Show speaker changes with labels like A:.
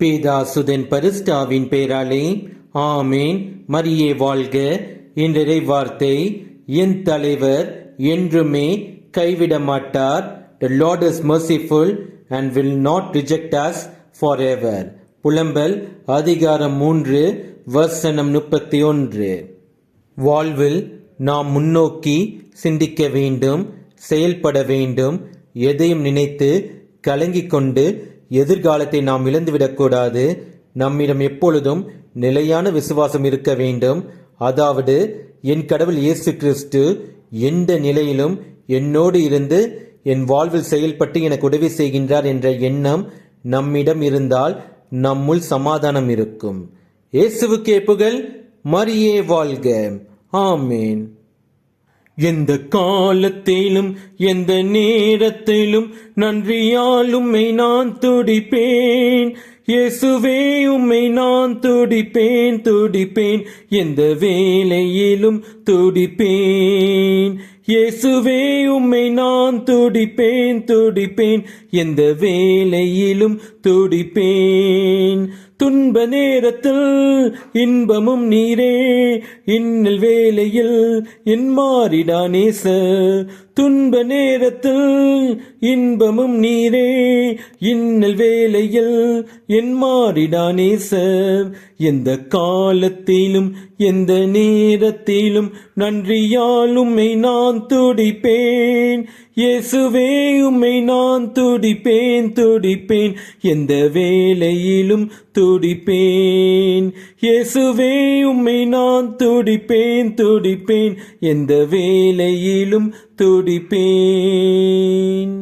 A: பேதாசுதன் பரிஸ்டாவின் பேராலே ஆமேன். மரியே வாழ்க. இன்றை வார்த்தை என் தலைவர் என்றுமே கைவிட மாட்டார் the lord is merciful and will not reject us forever புலம்பல் அதிகாரம் மூன்று வசனம் முப்பத்தி ஒன்று வாழ்வில் நாம் முன்னோக்கி சிந்திக்க வேண்டும் செயல்பட வேண்டும் எதையும் நினைத்து கலங்கிக் கொண்டு எதிர்காலத்தை நாம் இழந்துவிடக்கூடாது நம்மிடம் எப்பொழுதும் நிலையான விசுவாசம் இருக்க வேண்டும். அதாவது என் கடவுள் இயேசு கிறிஸ்து எந்த நிலையிலும் என்னோடு இருந்து என் வாழ்வில் செயல்பட்டு எனக்கு உதவி செய்கின்றார் என்ற எண்ணம் நம்மிடம் இருந்தால் நம்முள் சமாதானம் இருக்கும். இயேசுவுக்கே புகழ் மரியே வாழ்க. ஆமேன். எந்த காலத்திலும் எந்த நேரத்திலும் நன்றியால் நான் துடிப்பேன். இயேசுவே உம்மை நான் துடிப்பேன் துடிப்பேன். எந்த வேலையிலும் துடிப்பேன். இயேசுவே உம்மை நான் துடிப்பேன் துடிப்பேன். எந்த வேலையிலும் துடிப்பேன். துன்ப நேரத்தில் இன்பமும் நீரே. இன்னல் வேலையில் என் மாறிடா நேச துன்ப நேரத்தில் இன்பமும் நீரே. இன்னல் வேலையில் என் மாறிடா நேச எந்த காலத்திலும் எந்த நேரத்திலும் நன்றியால் உம்மை நான் துடிப்பேன். இயேசுவே உம்மை நான் துடிப்பேன் துடிப்பேன். எந்த வேலையிலும் துடிப்பேன். இயேசுவே உம்மை நான் துடிப்பேன் துடிப்பேன். எந்த வேளையிலும் துடிப்பேன்